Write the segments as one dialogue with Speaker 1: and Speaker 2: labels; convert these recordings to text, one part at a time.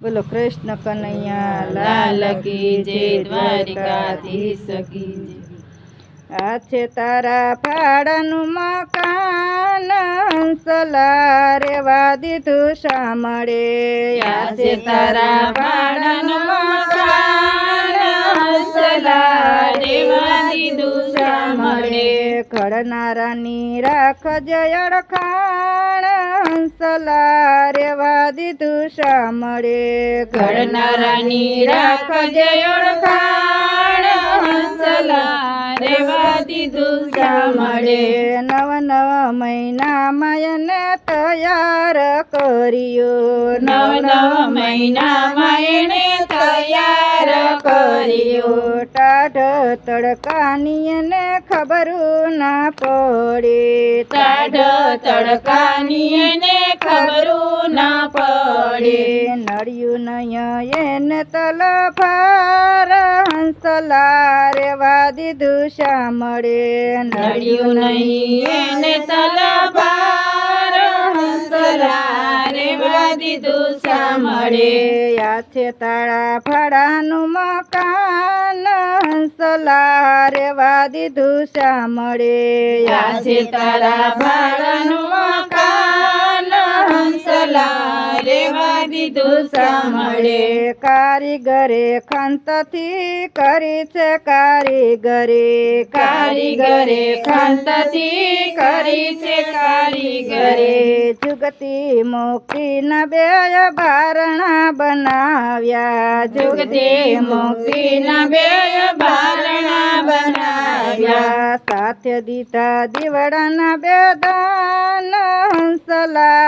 Speaker 1: બોલો કૃષ્ણ કનૈયા
Speaker 2: લાલ કી જય દ્વારિકાધીશ કી
Speaker 1: આ છે તારા ફાડનું મકાન સલા રેવા દીધું સાંભળે
Speaker 2: આ છે તારા ભાડાનું
Speaker 1: ઘડનારાની રાખજે અડખાણ હંસલા રેવા દીધું સાંભળે
Speaker 2: ઘડનારાની રાખજે ઓળખાણ, હંસલા રેવા દીધું સાંભળે.
Speaker 1: નવ નવ મહિના એને તૈયાર કર્યો
Speaker 2: નવ નવ મહિના એણે તૈયાર કર્યો.
Speaker 1: ટાઢ તડકાની ને ખબર ના પડે.
Speaker 2: ટાઢ તડકાની ને ખબર ના પડે.
Speaker 1: નડ્યું નય એને તલફાર હંસલા રેવા દીધું મળે.
Speaker 2: નડ્યું નહીં એને તલવાર હંસલા રેવા દીધું સાંભળે
Speaker 1: યા છે તાળા ભાડાનું મકાન હંસલા રેવા દીધું સાંભળે
Speaker 2: યા છે તારા ભાડાનું મકાન હંસલા રેવા દીધું સાંભળે
Speaker 1: કારીગરે ખંતથી કરી છે કારીગરે
Speaker 2: કારીગરે ખંતથી કરી છે કારીગરે
Speaker 1: જુગતી મુક્તિના બે બારણા બનાવ્યા
Speaker 2: જુગતી મુક્તિના બે બારણા બનાવ્યા
Speaker 1: સાથે દીધા દીવડાના બે દાન હંસલા રેવા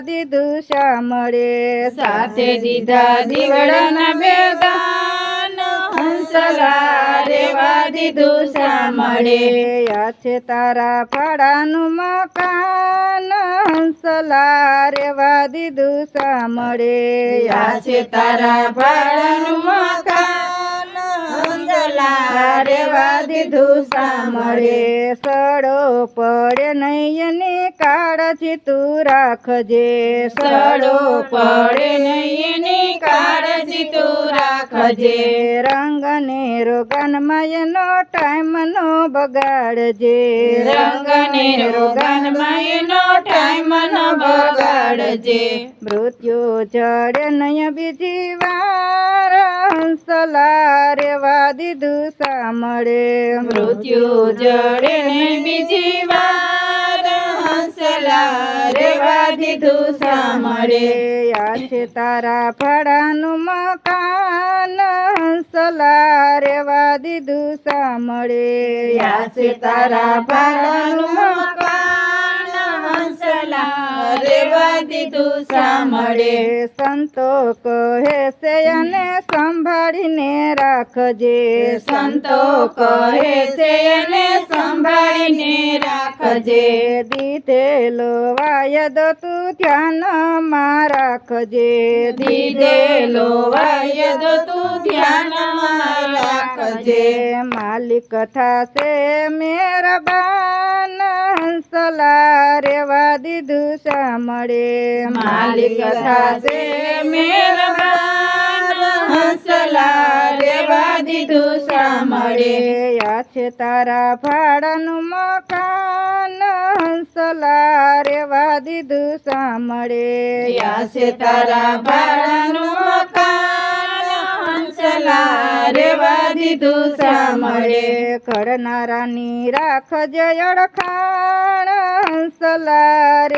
Speaker 1: દીધું મળે.
Speaker 2: સાથે દીધા દીવડાના બે દાન હંસલા રેવા દીધું
Speaker 1: છે તારા પાડાનું મકાન. હંસલા રેવા દીધું
Speaker 2: યા છે તારા ભાડાનું મકાન. હંસલા રેવા દીધું સામરે
Speaker 1: સડો પડે નૈયને કાળજી તું રાખજે.
Speaker 2: સડો પડે નૈયને કાળજી તું રાખજે.
Speaker 1: રંગ ને રોગનમાં એનો ટાઈમ નો બગાડજે.
Speaker 2: રંગ ને રોગનમાં એનો ટાઈમ નો બગાડજે.
Speaker 1: મૃત્યુ ચડે નહીં બીજી વાર હંસલા રેવા દીધું સાંભળે
Speaker 2: મૃત્યુ જડે બીજી વાર હંસલા રેવા દીધું સાંભળે
Speaker 1: યા છે તારા ફળાનું મકાન હંસલા રેવા દીધું સાંભળે
Speaker 2: યા છે તારા ભાડાનું મકાન હંસલા દીધું સાંભળે.
Speaker 1: સંતો કહે છે અને સંભાળીને રાખજે.
Speaker 2: સંતો કહે છે અને સંભાળીને રાખજે.
Speaker 1: દીધેલો વાયદ તું ધ્યાનમાં રાખજે.
Speaker 2: દીધેલો વાયદ તું ધ્યાનમાં રાખજે.
Speaker 1: માલિક થાશે મેરબાન હંસલા રેવા દીધું સાંભળે
Speaker 2: માલિક થાશે મહેરબાન હંસલા રેવા દીધું સાંભળે
Speaker 1: યા છે તારા ભાડાનું મકાન. હંસલા રેવા દીધું સાંભળે
Speaker 2: યા છે તારા ભાડાનું હંસલા રેવા દીધું સાંભળે
Speaker 1: ઘડનારાની રાખજે અડખાણ હંસલા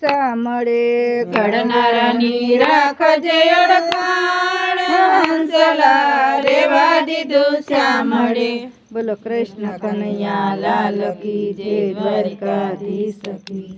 Speaker 1: સાંભળે
Speaker 2: ઘડનારાની રાખજે અડકાણ હંસલા રેવા દીધું સાંભળે
Speaker 1: બોલો કૃષ્ણ કનૈયા લાલ કી જય દ્વારકાધીશ કી.